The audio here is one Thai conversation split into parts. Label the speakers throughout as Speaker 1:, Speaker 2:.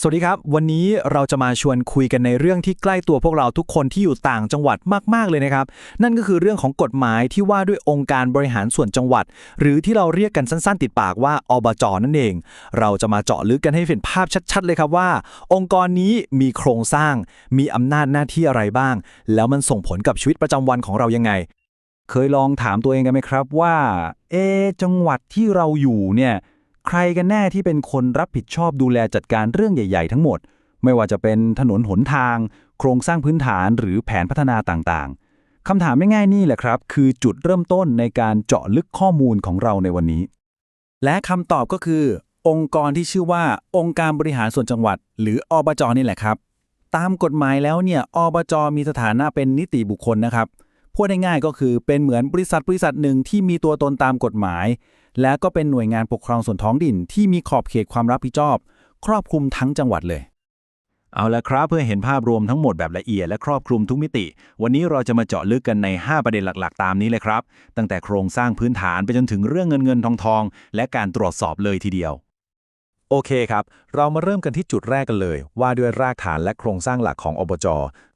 Speaker 1: สวัสดีครับ วันนี้เราจะมาชวนคุยกันในเรื่องที่ใกล้ตัวพวกเราทุกคนที่อยู่ต่างจังหวัดมากๆเลยนะครับ นั่นก็คือเรื่องของกฎหมายที่ว่าด้วยองค์การบริหารส่วนจังหวัด หรือที่เราเรียกกันสั้นๆ ติดปากว่าอบจนั่นเอง เราจะมาเจาะลึกกันให้เห็นภาพชัดๆ เลยครับว่า องค์กรนี้มีโครงสร้าง มีอำนาจหน้าที่อะไรบ้าง แล้วมันส่งผลกับชีวิตประจำวันของเรายังไง
Speaker 2: เคยลองถามตัวเองกันไหมครับว่าเอจังหวัดที่เราอยู่เนี่ย ใครกันแน่ที่เป็นคนรับผิดชอบดูแลจัดการเรื่องใหญ่ ๆ ทั้งหมด ไม่ว่าจะเป็นถนนหนทาง โครงสร้างพื้นฐานหรือแผนพัฒนาต่างๆคำถามง่ายๆนี่แหละครับ คือจุดเริ่มต้นในการเจาะลึกข้อมูลของเราในวันนี้ และคำตอบก็คือ องค์กรที่ชื่อว่าองค์การบริหารส่วนจังหวัด หรืออบจนี่แหละครับตามกฎหมายแล้วเนี่ยอบจมีสถานะเป็นนิติบุคคลนะครับ พูดง่ายๆก็คือเป็นเหมือนบริษัทบริษัทหนึ่งที่มีตัวตนตามกฎหมาย และก็เป็นหน่วยงานปกครองส่วนท้องถิ่นที่มีขอบเขตความรับผิดชอบ ครอบคลุมทั้งจังหวัดเลย
Speaker 3: เอาละครับเพื่อเห็นภาพรวมทั้งหมดแบบละเอียดและครอบคลุมทุกมิติ วันนี้เราจะมาเจาะลึกกันใน 5 ประเด็นหลักๆ ตามนี้เลยครับ ตั้งแต่โครงสร้างพื้นฐานไปจนถึงเรื่องเงินเงินทองทองและการตรวจสอบเลยทีเดียว
Speaker 1: โอเคครับ เรามาเริ่มกันที่จุดแรกกันเลย ว่าด้วยรากฐานและโครงสร้างหลักของอบจ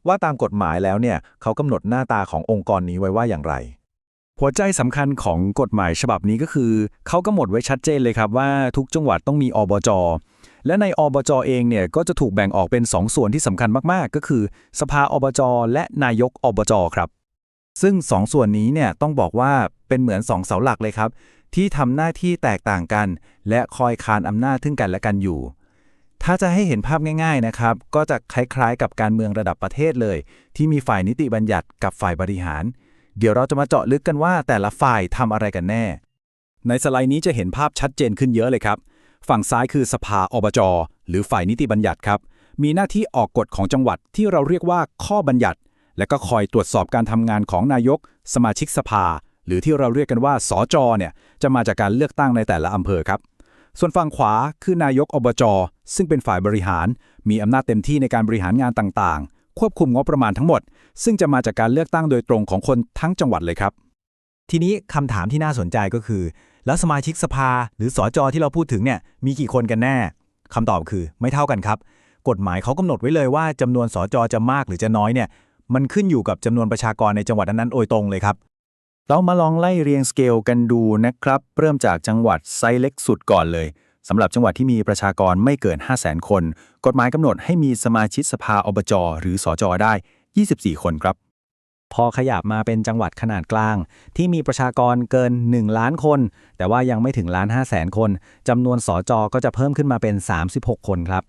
Speaker 1: ว่าตามกฎหมายแล้วเนี่ยเขากำหนดหน้าตาขององค์กรนี้ไว้ว่าอย่างไร
Speaker 2: หัวใจสำคัญของกฎหมายฉบับนี้ก็คือ เขากำหนดไว้ชัดเจนเลยครับว่าทุกจังหวัดต้องมีอบจ และในอบจเองเนี่ยก็จะถูกแบ่งออกเป็น 2 ส่วนที่สำคัญมาก ๆ ก็คือ สภาอบจ และนายกอบจครับ ซึ่ง 2 ส่วนนี้เนี่ยต้องบอกว่าเป็นเหมือน 2 เสาหลักเลยครับ ที่ทำหน้าที่แตกต่างกัน และคอยคานอำนาจทึ่งกันและกันอยู่ ถ้าจะให้เห็นภาพง่าย ๆนะครับ ก็จะคล้ายๆ กับการเมืองระดับประเทศเลย ที่มีฝ่ายนิติบัญญัติกับฝ่ายบริหาร เดี๋ยวเราจะมาเจาะลึกกันว่าแต่ละฝ่ายทำอะไรกันแน่ ในสไลด์นี้จะเห็นภาพชัดเจนขึ้นเยอะเลยครับ ฝั่งซ้ายคือสภาอบจ หรือฝ่ายนิติบัญญัติครับ มีหน้าที่ออกกฎของจังหวัดที่เราเรียกว่าข้อบัญญัติ และก็คอยตรวจสอบการทำงานของนายก สมาชิกสภา หรือที่เราเรียกกันว่าสจเนี่ยจะมาจากการเลือกตั้งในแต่ละอำเภอครับส่วนฝั่งขวาคือนายกอบจ ซึ่งเป็นฝ่ายบริหาร มีอำนาจเต็มที่ในการบริหารงานต่างๆ ควบคุมงบประมาณทั้งหมด ซึ่งจะมาจากการเลือกตั้งโดยตรงของคนทั้งจังหวัดเลยครับ
Speaker 1: ทีนี้คำถามที่น่าสนใจก็คือ แล้วสมาชิกสภาหรือสอจอที่เราพูดถึงเนี่ยมีกี่คนกันแน่คำตอบคือไม่เท่ากันครับ กฎหมายเขากำหนดไว้เลยว่าจำนวนสอจอจะมากหรือจะน้อยเนี่ยมันขึ้นอยู่กับจำนวนประชากรในจังหวัดนั้นๆโดยตรงเลยครับ
Speaker 2: เรามาลองไล่เรียงสเกลกันดูนะครับ เริ่มจากจังหวัดไซส์เล็กสุดก่อนเลย สำหรับจังหวัดที่มีประชากรไม่เกิน 5 0 0 0 0 0 คน กฎหมายกำหนดให้มีสมาชิกสภาอบจ หรือสอจอได้ 24 คนครับ
Speaker 1: พอขยับมาเป็นจังหวัดขนาดกลาง ที่มีประชากรเกิน 1 ล้านคน แต่ว่ายังไม่ถึงล้าน5แสนคนจำนวนสอจอก็จะเพิ่มขึ้นมาเป็น 36 คนครับ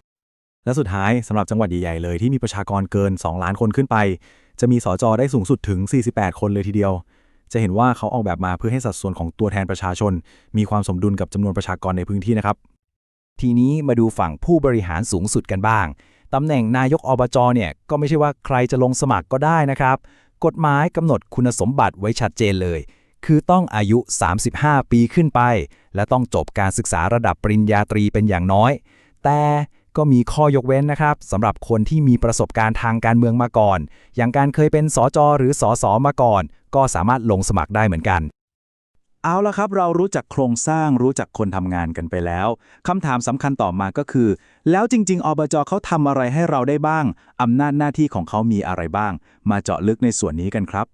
Speaker 1: และสุดท้ายสำหรับจังหวัดใหญ่ๆเลยที่มีประชากรเกิน 2 ล้านคนขึ้นไป จะมีสอจอได้สูงสุดถึง 48 คนเลยทีเดียว จะเห็นว่าเขาออกแบบมาเพื่อให้สัดส่วนของตัวแทนประชาชน มีความสมดุลกับจำนวนประชากรในพื้นที่นะครับ ทีนี้มาดูฝั่งผู้บริหารสูงสุดกันบ้างตำแหน่งนายกอบจเนี่ยก็ไม่ใช่ว่าใครจะลงสมัครก็ได้นะครับ กฎหมายกำหนดคุณสมบัติไว้ชัดเจนเลย คือต้องอายุ 35 ปีขึ้นไป และต้องจบการศึกษาระดับปริญญาตรีเป็นอย่างน้อย แต่ ก็มีข้อยกเว้นนะครับสำหรับคนที่มีประสบการณ์ทางการเมืองมาก่อน อย่างการเคยเป็นสจหรือสสมาก่อน ก็สามารถลงสมัครได้เหมือนกัน
Speaker 2: เอาละครับ เรารู้จักโครงสร้างรู้จักคนทำงานกันไปแล้วคำถามสำคัญต่อมาก็คือ แล้วจริง ๆ อบจเขาทำอะไรให้เราได้บ้างอำนาจหน้าที่ของเขามีอะไรบ้าง มาเจาะลึกในส่วนนี้กันครับ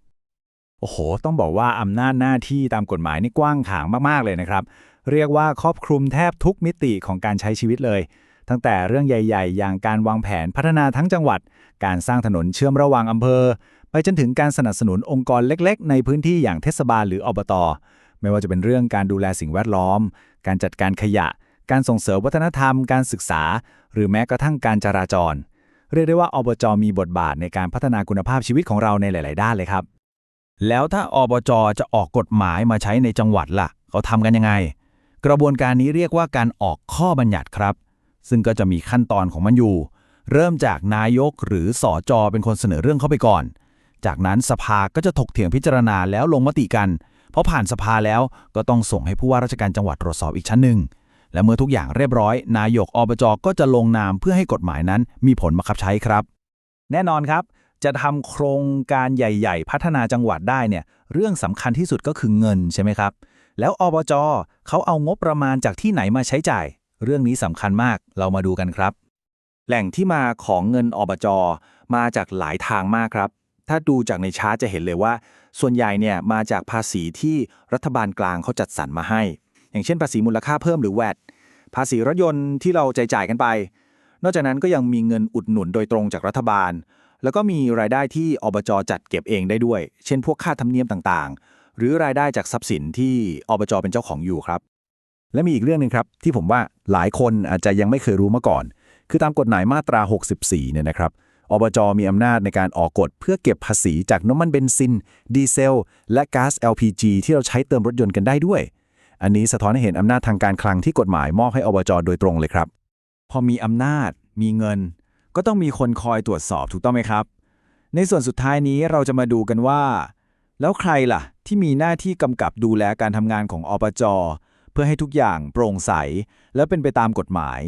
Speaker 1: โอ้โห ต้องบอกว่าอำนาจหน้าที่ตามกฎหมายนี่กว้างขางมาก ๆ เลยนะครับ เรียกว่าครอบคลุมแทบทุกมิติของการใช้ชีวิตเลย ตั้งแต่เรื่องใหญ่ ๆ อย่างการวางแผนพัฒนาทั้งจังหวัด การสร้างถนนเชื่อมระหว่างอำเภอ ไปจนถึงการสนับสนุนองค์กรเล็ก ๆ ในพื้นที่อย่างเทศบาลหรืออบต ไม่ว่าจะเป็นเรื่องการดูแลสิ่งแวดล้อม การจัดการขยะ การส่งเสริมวัฒนธรรม การศึกษา หรือแม้กระทั่งการจราจร เรียกได้ว่าอบจมีบทบาทในการพัฒนาคุณภาพชีวิตของเราในหลาย ๆ ด้านเลยครับ
Speaker 2: แล้วถ้าอบจจะออกกฎหมายมาใช้ในจังหวัดล่ะ เขาทำกันยังไง กระบวนการนี้เรียกว่าการออกข้อบัญญัติครับ ซึ่งก็จะมีขั้นตอนของมันอยู่ เริ่มจากนายกหรือสอจอเป็นคนเสนอเรื่องเข้าไปก่อน จากนั้นสภาก็จะถกเถียงพิจารณาแล้วลงมติกันเพราะผ่านสภาแล้วก็ต้องส่งให้ผู้ว่าราชการจังหวัดตรวจสอบอีกชั้นหนึ่งและเมื่อทุกอย่างเรียบร้อย นายกอบจก็จะลงนามเพื่อให้กฎหมายนั้นมีผลบังคับใช้ครับ แน่นอนครับ จะทำโครงการใหญ่ๆ พัฒนาจังหวัดได้เนี่ยเรื่องสำคัญที่สุดก็คือเงินใช่ไหมครับ แล้วอบจเขาเอางบประมาณจากที่ไหนมาใช้จ่าย เรื่องนี้สำคัญมากเรามาดูกันครับ แหล่งที่มาของเงินอบจมาจากหลายทางมากครับ ถ้าดูจากในชาร์ตจะเห็นเลยว่า ส่วนใหญ่เนี่ยมาจากภาษีที่รัฐบาลกลางเขาจัดสรรมาให้ อย่างเช่นภาษีมูลค่าเพิ่มหรือแวดภาษีรถยนต์ที่เราใจจ่ายกันไป นอกจากนั้นก็ยังมีเงินอุดหนุนโดยตรงจากรัฐบาล แล้วก็มีรายได้ที่อบจจัดเก็บเองได้ด้วย เช่น พวกค่าธรรมเนียมต่างๆ หรือรายได้จากทรัพย์สินที่อบจเป็นเจ้าของอยู่ครับ และมีอีกเรื่องหนึ่งครับที่ผมว่าหลายคนอาจจะยังไม่เคยรู้มาก่อน คือตามกฎหมายมาตรา 64 เนี่ยนะครับอบจมีอำนาจในการออกกฎเพื่อเก็บภาษีจากน้ำมันเบนซิน ดีเซล และก๊าซ LPG ที่เราใช้เติมรถยนต์กันได้ด้วย อันนี้สะท้อนให้เห็นอำนาจทางการคลังที่กฎหมายมอบให้อบจโดยตรงเลยครับ
Speaker 1: พอมีอำนาจ มีเงิน ก็ต้องมีคนคอยตรวจสอบถูกต้องไหมครับ ในส่วนสุดท้ายนี้เราจะมาดูกันว่า แล้วใครล่ะ ที่มีหน้าที่กำกับดูแลการทำงานของอบจ เพื่อให้ทุกอย่างโปร่งใส และเป็นไปตามกฎหมาย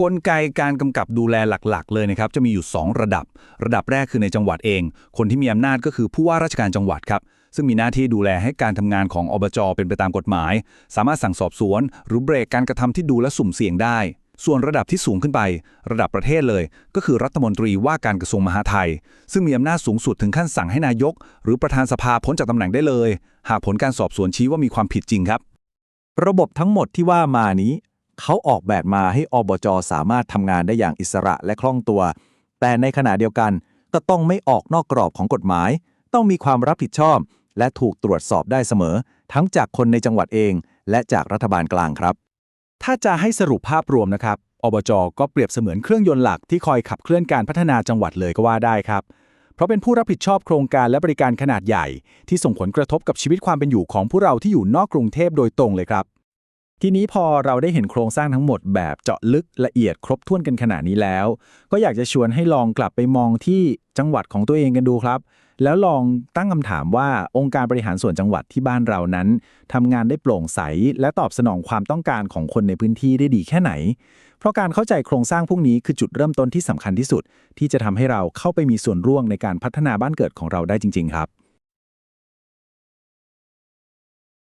Speaker 2: กลไกการกำกับดูแลหลักๆ เลยนะครับ จะมีอยู่ 2 ระดับ ระดับแรกคือในจังหวัดเอง คนที่มีอำนาจก็คือผู้ว่าราชการจังหวัดครับซึ่งมีหน้าที่ดูแลให้การทำงานของอบจเป็นไปตามกฎหมาย สามารถสั่งสอบสวน หรือเบรกการกระทำที่ดูและสุ่มเสี่ยงได้ ส่วนระดับที่สูงขึ้นไป ระดับประเทศเลย ก็คือรัฐมนตรีว่าการกระทรวงมหาดไทย ซึ่งมีอำนาจสูงสุดถึงขั้นสั่งให้นายก หรือประธานสภาพ้นจากตำแหน่งได้เลย หากผลการสอบสวนชี้ว่ามีความผิดจริงครับ
Speaker 1: ระบบทั้งหมดที่ว่ามานี้ เขาออกแบบมาให้อบจสามารถทำงานได้อย่างอิสระและคล่องตัว แต่ในขณะเดียวกันก็ต้องไม่ออกนอกกรอบของกฎหมาย ต้องมีความรับผิดชอบ และถูกตรวจสอบได้เสมอ ทั้งจากคนในจังหวัดเอง และจากรัฐบาลกลางครับ ถ้าจะให้สรุปภาพรวมนะครับอบจก็เปรียบเสมือนเครื่องยนต์หลักที่คอยขับเคลื่อนการพัฒนาจังหวัดเลยก็ว่าได้ครับ เพราะเป็นผู้รับผิดชอบโครงการและบริการขนาดใหญ่ ที่ส่งผลกระทบกับชีวิตความเป็นอยู่ของผู้เราที่อยู่นอกกรุงเทพโดยตรงเลยครับ ทีนี้พอเราได้เห็นโครงสร้างทั้งหมดแบบเจาะลึกละเอียดครบถ้วนกันขนาดนี้แล้ว ก็อยากจะชวนให้ลองกลับไปมองที่จังหวัดของตัวเองกันดูครับแล้วลองตั้งคำถามว่าองค์การบริหารส่วนจังหวัดที่บ้านเรานั้นทำงานได้โปร่งใส และตอบสนองความต้องการของคนในพื้นที่ได้ดีแค่ไหน เพราะการเข้าใจโครงสร้างพวกนี้คือจุดเริ่มต้นที่สำคัญที่สุด ที่จะทำให้เราเข้าไปมีส่วนร่วมในการพัฒนาบ้านเกิดของเราได้จริง ๆ ครับ